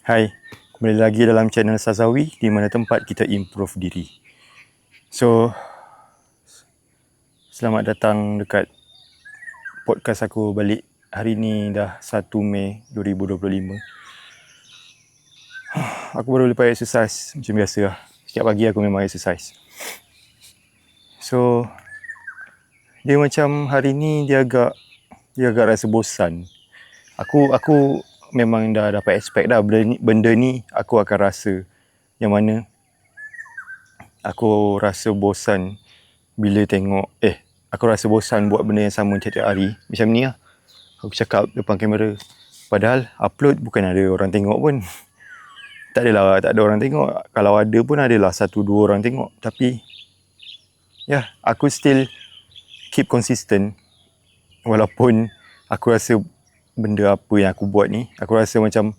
Hai, kembali lagi dalam channel Sazawi di mana tempat kita improve diri. So, selamat datang dekat podcast aku balik. Hari ni dah 1 Mei 2025. Aku baru lepas exercise macam biasa lah. Setiap pagi aku memang exercise. So, dia macam hari ni dia agak dia agak rasa bosan. Aku aku memang dah dapat expect dah benda ni, benda ni aku akan rasa. Yang mana aku rasa bosan bila tengok eh aku rasa bosan buat benda yang sama tiap-tiap hari. Macam ni lah. Aku cakap depan kamera padahal upload bukan ada orang tengok pun. Tak adalah tak ada orang tengok. Kalau ada pun adalah satu dua orang tengok. Tapi ya yeah, aku still keep consistent. Walaupun aku rasa benda apa yang aku buat ni aku rasa macam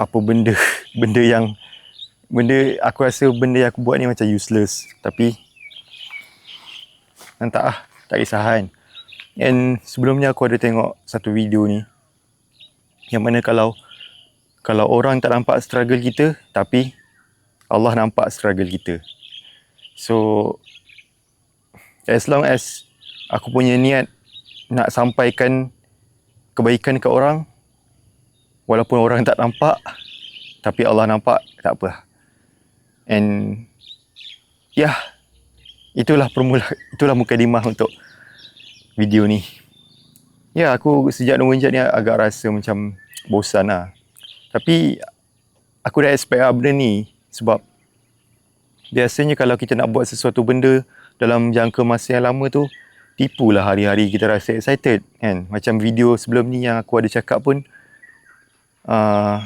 apa benda benda yang benda aku rasa benda yang aku buat ni macam useless. Tapi entah lah tak kisah kan. And sebelumnya aku ada tengok satu video ni yang mana kalau kalau orang tak nampak struggle kita tapi Allah nampak struggle kita. So as long as aku punya niat nak sampaikan kebaikan ke orang walaupun orang tak nampak tapi Allah nampak tak apa. And ya yeah, itulah permula itulah mukadimah untuk video ni. Ya yeah, aku sejak semenjak ni agak rasa macam bosan lah. Tapi aku dah expect lah benda ni sebab biasanya kalau kita nak buat sesuatu benda dalam jangka masa yang lama tu tipulah hari-hari kita rasa excited kan? Macam video sebelum ni yang aku ada cakap pun uh,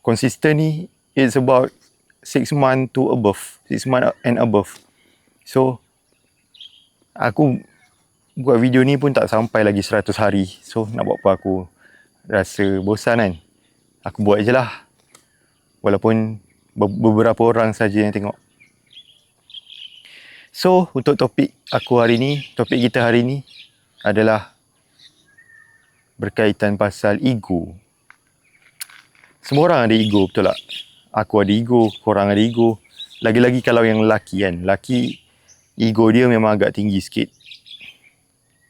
consistent ni it's about 6 month to above. 6 month and above. So aku buat video ni pun tak sampai lagi 100 hari. So nak buat apa aku rasa bosan kan? Aku buat je lah. Walaupun beberapa orang saja yang tengok So, untuk topik aku hari ni, topik kita hari ni adalah berkaitan pasal ego. Semua orang ada ego, betul tak? Aku ada ego, korang ada ego. Lagi-lagi kalau yang lelaki kan. Lelaki, ego dia memang agak tinggi sikit.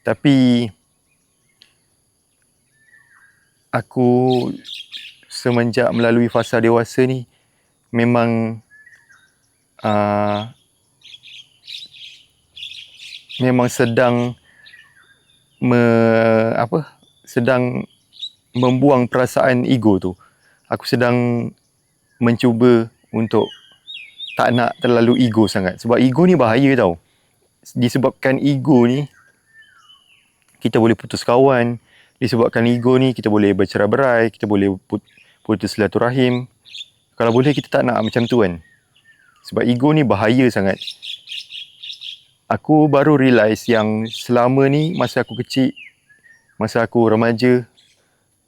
Tapi, aku semenjak melalui fasa dewasa ni, memang uh, memang sedang me, apa sedang membuang perasaan ego tu. Aku sedang mencuba untuk tak nak terlalu ego sangat. Sebab ego ni bahaya tau. Disebabkan ego ni kita boleh putus kawan. Disebabkan ego ni kita boleh bercerai berai kita boleh putus silaturahim. Kalau boleh kita tak nak macam tu kan. Sebab ego ni bahaya sangat aku baru realise yang selama ni masa aku kecil, masa aku remaja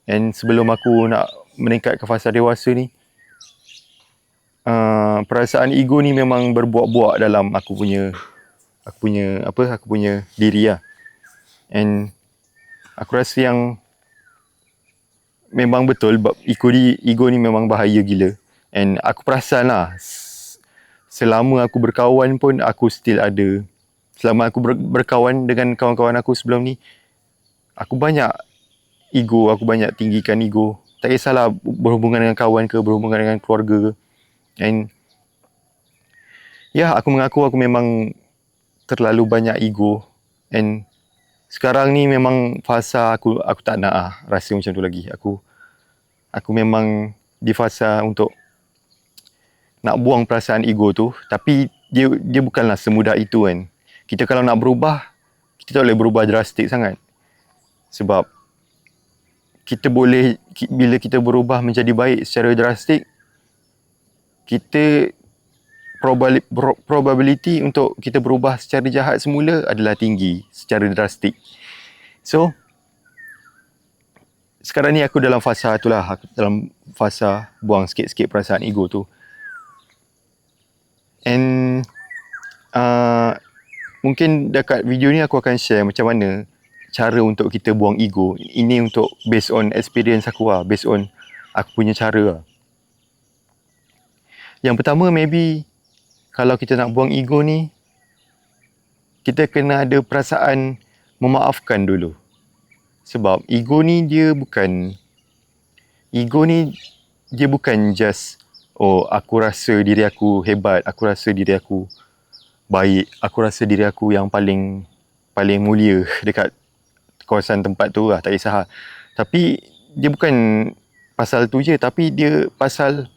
and sebelum aku nak meningkat ke fasa dewasa ni, uh, perasaan ego ni memang berbuak-buak dalam aku punya aku punya apa aku punya diri lah. And aku rasa yang memang betul ego ni, ego ni memang bahaya gila. And aku perasan lah selama aku berkawan pun aku still ada selama aku ber, berkawan dengan kawan-kawan aku sebelum ni aku banyak ego aku banyak tinggikan ego. Tak kisahlah berhubungan dengan kawan ke berhubungan dengan keluarga ke. And ya aku mengaku aku memang terlalu banyak ego. And sekarang ni memang fasa aku aku tak nak ah rasa macam tu lagi. Aku aku memang di fasa untuk nak buang perasaan ego tu. Tapi dia dia bukanlah semudah itu kan kita kalau nak berubah kita tak boleh berubah drastik sangat. Sebab kita boleh bila kita berubah menjadi baik secara drastik kita probability untuk kita berubah secara jahat semula adalah tinggi secara drastik. So sekarang ni aku dalam fasa tu lah aku dalam fasa buang sikit-sikit perasaan ego tu. And uh, mungkin dekat video ni aku akan share macam mana cara untuk kita buang ego. Ini untuk based on experience aku lah. Based on aku punya cara lah. Yang pertama maybe kalau kita nak buang ego ni kita kena ada perasaan memaafkan dulu. Sebab ego ni dia bukan ego ni dia bukan just oh aku rasa diri aku hebat, aku rasa diri aku baik, aku rasa diri aku yang paling paling mulia dekat kawasan tempat tu lah, tak kisah lah. Tapi dia bukan pasal tu je tapi dia pasal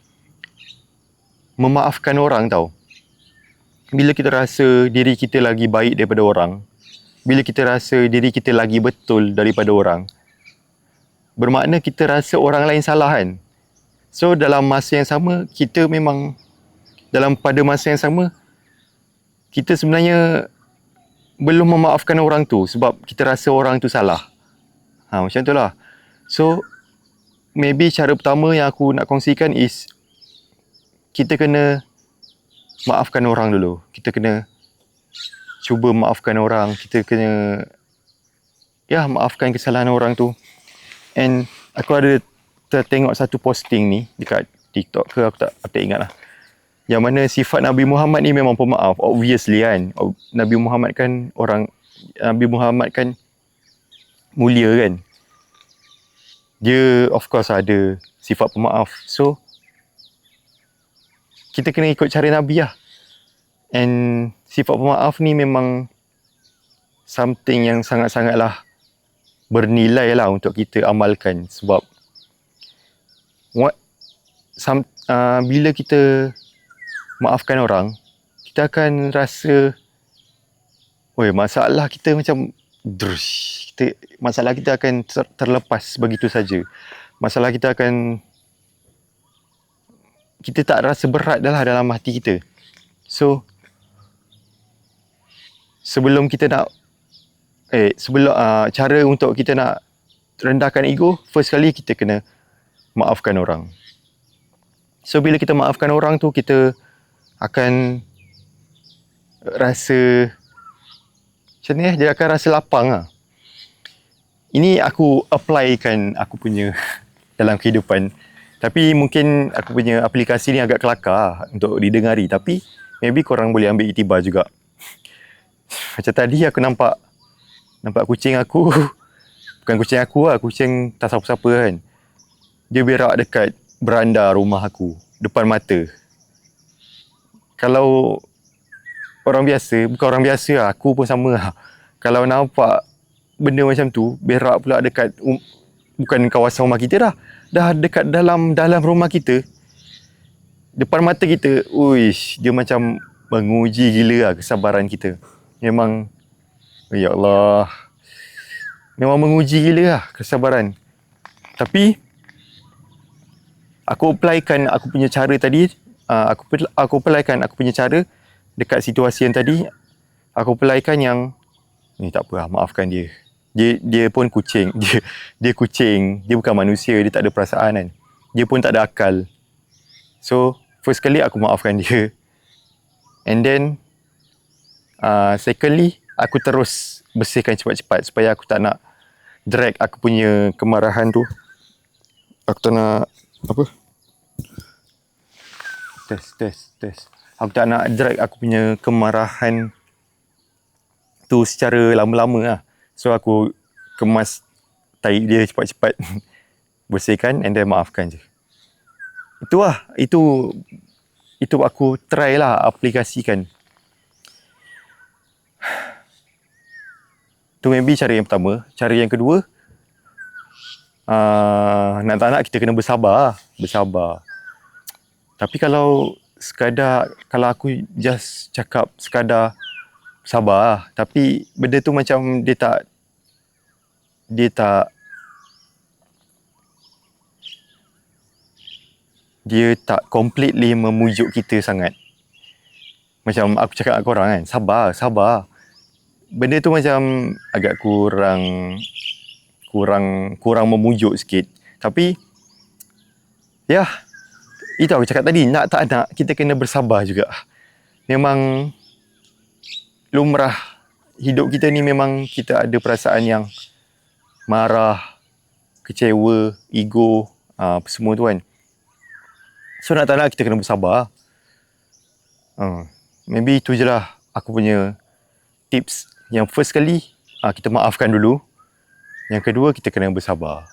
memaafkan orang tau. Bila kita rasa diri kita lagi baik daripada orang, bila kita rasa diri kita lagi betul daripada orang, bermakna kita rasa orang lain salah kan. So dalam masa yang sama, kita memang dalam pada masa yang sama, kita sebenarnya belum memaafkan orang tu sebab kita rasa orang tu salah. Ha, macam tu lah. So, maybe cara pertama yang aku nak kongsikan is kita kena maafkan orang dulu. Kita kena cuba maafkan orang. Kita kena ya maafkan kesalahan orang tu. And aku ada tertengok satu posting ni dekat TikTok ke aku tak aku tak ingat lah. Yang mana sifat Nabi Muhammad ni memang pemaaf. Obviously kan. Nabi Muhammad kan orang Nabi Muhammad kan mulia kan. Dia of course ada sifat pemaaf. So kita kena ikut cara Nabi lah. And sifat pemaaf ni memang something yang sangat-sangatlah bernilai lah untuk kita amalkan. Sebab what, some, uh, bila kita maafkan orang, kita akan rasa Oi, masalah kita macam drush, kita masalah kita akan ter, terlepas begitu saja. Masalah kita akan kita tak rasa berat dah lah dalam hati kita. So sebelum kita nak eh sebelum uh, cara untuk kita nak rendahkan ego, first kali kita kena maafkan orang. So bila kita maafkan orang tu kita akan rasa macam ni eh, dia akan rasa lapang lah. Ini aku applykan aku punya dalam kehidupan. Tapi mungkin aku punya aplikasi ni agak kelakar untuk didengari. Tapi maybe korang boleh ambil itibar juga. Macam tadi aku nampak nampak kucing aku. Bukan kucing aku lah, kucing tak siapa-siapa kan. Dia berak dekat beranda rumah aku. Depan mata. Kalau orang biasa, bukan orang biasa lah, aku pun sama lah. Kalau nampak benda macam tu, berak pula dekat um, bukan kawasan rumah kita dah. Dah dekat dalam dalam rumah kita depan mata kita uish dia macam menguji gila lah kesabaran kita. Memang ya Allah. Memang menguji gila lah kesabaran. Tapi aku applykan aku punya cara tadi uh, aku aku applykan aku punya cara dekat situasi yang tadi aku applykan yang ni tak apa lah, maafkan dia. Dia dia pun kucing dia dia kucing dia bukan manusia dia tak ada perasaan kan. Dia pun tak ada akal. So first kali aku maafkan dia. And then uh, secondly aku terus bersihkan cepat-cepat supaya aku tak nak drag aku punya kemarahan tu. Aku tak nak apa test test test aku tak nak drag aku punya kemarahan tu secara lama-lama lah So aku kemas tahi dia cepat-cepat bersihkan and then maafkan je. Itu lah, itu itu aku try lah aplikasikan. Tu maybe cara yang pertama. Cara yang kedua, uh, nak tak nak kita kena bersabar Bersabar. Tapi kalau sekadar, kalau aku just cakap sekadar sabar tapi benda tu macam dia tak dia tak dia tak completely memujuk kita sangat. Macam aku cakap dengan korang kan sabar sabar. Benda tu macam agak kurang kurang kurang memujuk sikit. Tapi ya itu aku cakap tadi nak tak nak kita kena bersabar juga memang lumrah hidup kita ni memang kita ada perasaan yang marah, kecewa, ego uh, apa semua tu kan. So nak tak nak kita kena bersabar. Uh, maybe itu je lah aku punya tips. Yang first kali uh, kita maafkan dulu. Yang kedua kita kena bersabar.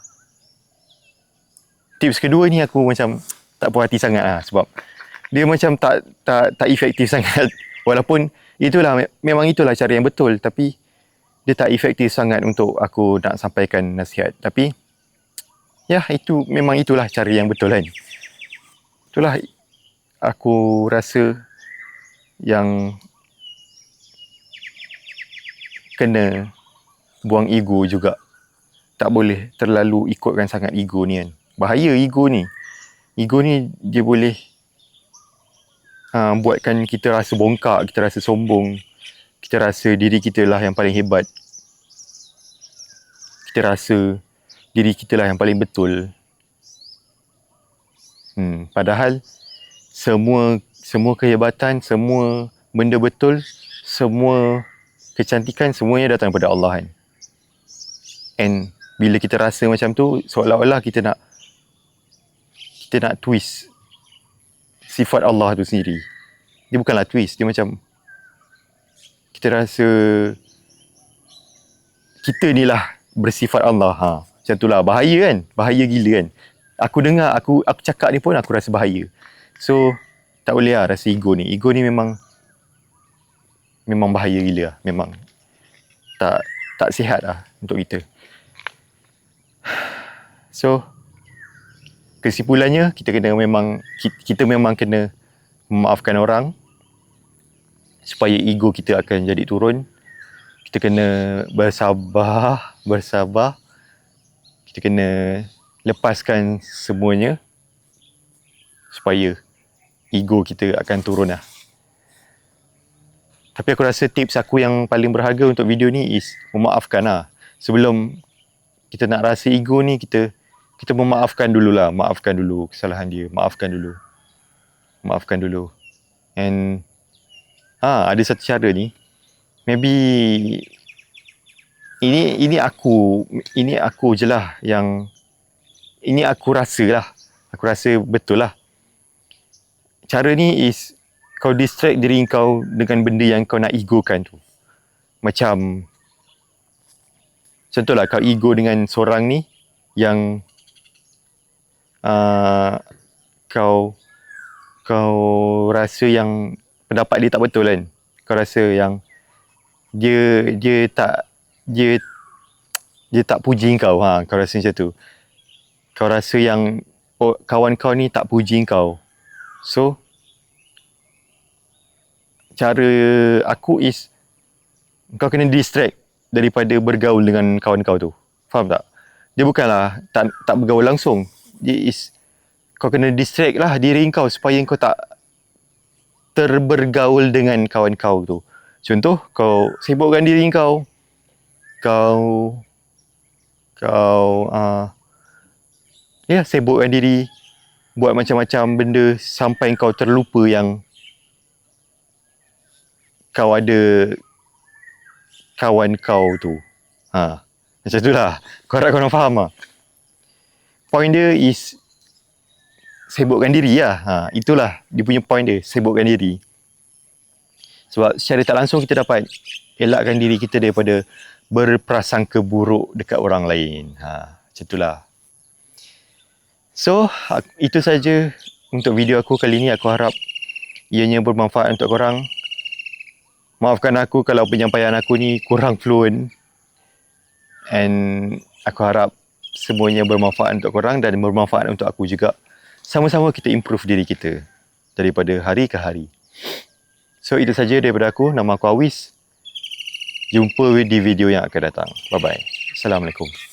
Tips kedua ni aku macam tak puas hati sangat lah sebab dia macam tak tak tak efektif sangat. Walaupun itulah memang itulah cara yang betul. Tapi dia tak efektif sangat untuk aku nak sampaikan nasihat. Tapi ya itu memang itulah cara yang betul kan. Itulah aku rasa yang kena buang ego juga. Tak boleh terlalu ikutkan sangat ego ni kan. Bahaya ego ni ego ni dia boleh uh, buatkan kita rasa bongkak kita rasa sombong kita rasa diri kita lah yang paling hebat. Kita rasa diri kita lah yang paling betul. Hmm, padahal semua semua kehebatan semua benda betul semua kecantikan semuanya datang daripada Allah kan. And bila kita rasa macam tu seolah-olah kita nak kita nak twist sifat Allah tu sendiri. Dia bukanlah twist dia macam kita rasa kita ni lah bersifat Allah. Ha macam itulah bahaya kan? Bahaya gila kan? Aku dengar aku aku cakap ni pun aku rasa bahaya. So tak boleh lah rasa ego ni. Ego ni memang memang bahaya gila lah. memang tak tak sihat lah untuk kita. So kesimpulannya kita kena memang kita memang kena memaafkan orang supaya ego kita akan jadi turun. Kita kena bersabar bersabar. Kita kena lepaskan semuanya supaya ego kita akan turun lah tapi aku rasa tips aku yang paling berharga untuk video ni is memaafkan lah. Sebelum kita nak rasa ego ni, kita kita memaafkan dulu lah. Maafkan dulu kesalahan dia. Maafkan dulu. Maafkan dulu. And ha, ada satu cara ni. Maybe ini ini aku ini aku je lah yang ini aku rasa lah. Aku rasa betul lah. Cara ni is kau distract diri kau dengan benda yang kau nak egokan tu. Macam contohlah kau ego dengan seorang ni yang uh, kau kau rasa yang pendapat dia tak betul kan. Kau rasa yang dia dia tak dia dia tak puji kau ha kau rasa macam tu. Kau rasa yang oh, kawan kau ni tak puji kau. So cara aku is kau kena distract daripada bergaul dengan kawan kau tu. Faham tak? Dia bukanlah tak tak bergaul langsung. Is kau kena distract lah diri kau supaya kau tak terbergaul dengan kawan kau tu. Contoh kau sibukkan diri kau. Kau kau uh, ya yeah, sibukkan diri buat macam-macam benda sampai kau terlupa yang kau ada kawan kau tu. Ha. Macam tu lah. Kau harap nak faham lah. Point dia is sibukkan diri lah. Ha. Itulah dia punya point dia. Sibukkan diri. Sebab secara tak langsung kita dapat elakkan diri kita daripada berprasangka buruk dekat orang lain. Ha. Macam itulah. So, itu saja untuk video aku kali ni. Aku harap ianya bermanfaat untuk korang. Maafkan aku kalau penyampaian aku ni kurang fluent. And aku harap semuanya bermanfaat untuk korang dan bermanfaat untuk aku juga. Sama-sama kita improve diri kita daripada hari ke hari. So itu saja daripada aku. Nama aku Awis. Jumpa di video yang akan datang. Bye-bye. Assalamualaikum.